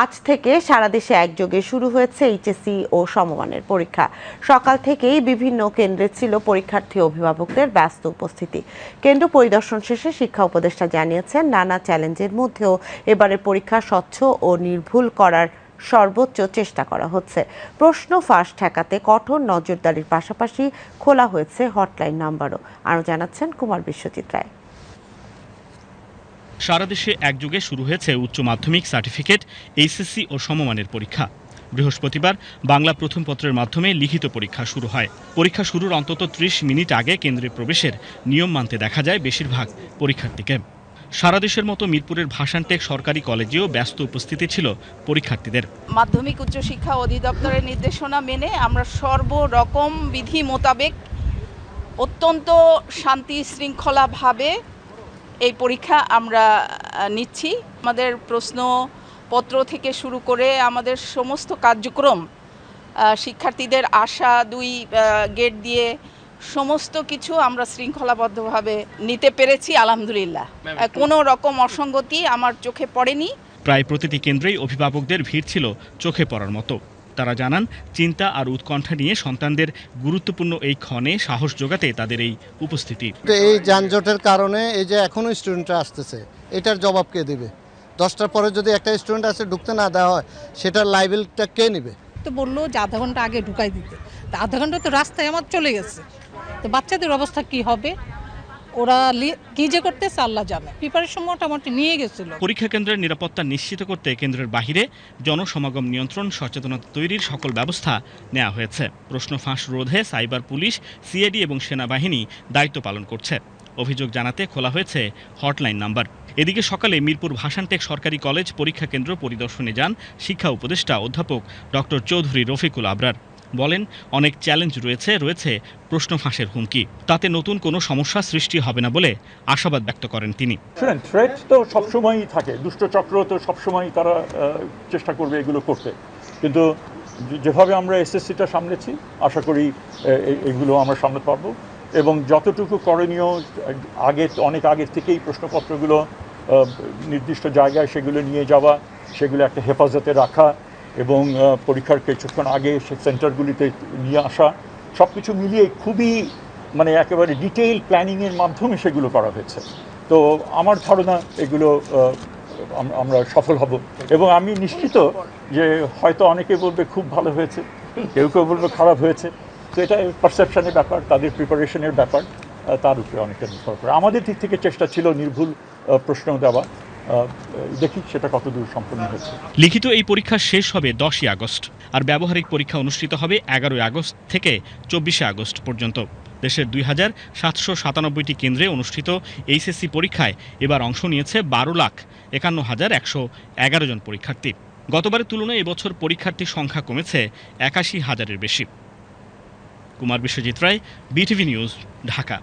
আজ থেকে সারা দেশে একযোগে শুরু হয়েছে এইচএসসি ও সমমানের পরীক্ষা। সকাল থেকেই বিভিন্ন কেন্দ্রে ছিল পরীক্ষার্থী অভিভাবকদের ব্যস্ত উপস্থিতি। কেন্দ্র পরিদর্শন শেষে শিক্ষা উপদেষ্টা জানিয়েছেন, নানা চ্যালেঞ্জের মধ্যেও এবারের পরীক্ষা স্বচ্ছ ও নির্ভুল করার সর্বোচ্চ চেষ্টা করা হচ্ছে। প্রশ্ন ফাঁস ঠেকাতে কঠোর নজরদারির পাশাপাশি খোলা হয়েছে হটলাইন নাম্বারও। আরও জানাচ্ছেন কুমার বিশ্বজিৎ রায়। সারা দেশে একযোগে শুরু হয়েছে উচ্চ মাধ্যমিক সার্টিফিকেট, এইচএসসি ও সমমানের পরীক্ষা। বৃহস্পতিবার বাংলা প্রথম পত্রের মাধ্যমে লিখিত পরীক্ষা শুরু হয়। পরীক্ষা শুরুর অন্তত ত্রিশ মিনিট আগে কেন্দ্রে প্রবেশের নিয়ম মানতে দেখা যায় বেশিরভাগ পরীক্ষার্থীকে। সারা দেশের মতো মিরপুরের ভাষানটেক সরকারি কলেজেও ব্যস্ত উপস্থিতি ছিল পরীক্ষার্থীদের। মাধ্যমিক উচ্চশিক্ষা অধিদপ্তরের নির্দেশনা মেনে আমরা সর্বরকম বিধি মোতাবেক অত্যন্ত শান্তি শৃঙ্খলাভাবে এই পরীক্ষা আমরা নিচ্ছি। আমাদের প্রশ্নপত্র থেকে শুরু করে আমাদের সমস্ত কার্যক্রম শিক্ষার্থীদের আশা দুই গেট দিয়ে সমস্ত কিছু আমরা শৃঙ্খলাবদ্ধভাবে নিতে পেরেছি আলহামদুলিল্লাহ। কোনো রকম অসঙ্গতি আমার চোখে পড়েনি। প্রায় প্রতিটি কেন্দ্রেই অভিভাবকদের ভিড় ছিল চোখে পড়ার মতো। তারা জানান চিন্তা আর উৎকণ্ঠা নিয়ে সন্তানদের গুরুত্বপূর্ণ এই ক্ষণে সাহস যোগাতে তাদের এই উপস্থিতি। তো এই যানজটের কারণে এই যে এখনও স্টুডেন্টরা আসতেছে এটার জবাব কে দিবে? দশটার পরে যদি একটা স্টুডেন্ট আসে ঢুকতে না দেওয়া হয় সেটার লাইবিলটা কে নেবে? তো বলল যে আধা ঘণ্টা আগে ঢুকাই দিতে। তা আধা ঘণ্টা তো রাস্তায় আমার চলে গেছে। তো বাচ্চাদের অবস্থা কি হবে? ওরা কি যে করতেছে আল্লাহ জানে। প্রিপারেশন মোটামুটি নিয়ে গেছিল। পরীক্ষা কেন্দ্রের নিরাপত্তা নিশ্চিত করতে কেন্দ্রের বাহিরে জনসমাগম নিয়ন্ত্রণ, সচেতনতা তৈরির সকল ব্যবস্থা নেওয়া হয়েছে। প্রশ্ন ফাঁস রোধে সাইবার পুলিশ, সিআইডি এবং সেনাবাহিনী দায়িত্ব পালন করছে। অভিযোগ জানাতে খোলা হয়েছে হটলাইন নাম্বার। এদিকে সকালে মিরপুর ভাষানটেক সরকারি কলেজ পরীক্ষা কেন্দ্র পরিদর্শনে যান শিক্ষা উপদেষ্টা অধ্যাপক ডক্টর চৌধুরী রফিকুল আবরার। বলেন, অনেক চ্যালেঞ্জ রয়েছে রয়েছে প্রশ্ন ফাঁসের হুমকি। তাতে নতুন কোনো সমস্যা সৃষ্টি হবে না বলে আশাবাদ ব্যক্ত করেন তিনি। শুনেন থ্রেট তো সবসময়ই থাকে, দুষ্ট চক্র তো সবসময়ই তারা চেষ্টা করবে এগুলো করতে। কিন্তু যেভাবে আমরা এসএসসিটা সামলেছি, আশা করি এগুলো আমরা সামলাতে পারব এবং যতটুকু করণীয়, আগে, অনেক আগের থেকেই প্রশ্নপত্রগুলো নির্দিষ্ট জায়গায় সেগুলো নিয়ে যাওয়া, সেগুলো একটা হেফাজতে রাখা এবং পরীক্ষার কিছুক্ষণ আগে সে সেন্টারগুলিতে নিয়ে আসা সব কিছু মিলিয়ে খুবই মানে একেবারে ডিটেইল প্ল্যানিংয়ের মাধ্যমে সেগুলো করা হয়েছে। তো আমার ধারণা এগুলো আমরা সফল হব। এবং আমি নিশ্চিত যে হয়তো অনেকে বলবে খুব ভালো হয়েছে, কেউ কেউ বলবে খারাপ হয়েছে। তো এটা পারসেপশনের ব্যাপার, তাদের প্রিপারেশনের ব্যাপার তার উপরে অনেকটা নির্ভর করে। আমাদের দিক থেকে চেষ্টা ছিল নির্ভুল প্রশ্ন দেওয়া। দেখি সেটা কতদূর সম্পূর্ণ হয়েছে। লিখিত এই পরীক্ষা শেষ হবে দশই আগস্ট, আর ব্যবহারিক পরীক্ষা অনুষ্ঠিত হবে এগারোই আগস্ট থেকে চব্বিশে আগস্ট পর্যন্ত। দেশের দুই হাজার সাতশো সাতানব্বইটি কেন্দ্রে অনুষ্ঠিত এইচএসসি পরীক্ষায় এবার অংশ নিয়েছে বারো লাখ একান্ন হাজার একশো এগারো জন পরীক্ষার্থী। গতবারের তুলনায় এবছর পরীক্ষার্থীর সংখ্যা কমেছে একাশি হাজারের বেশি। Kumar Biswajit Roy, BTV news, Dhaka.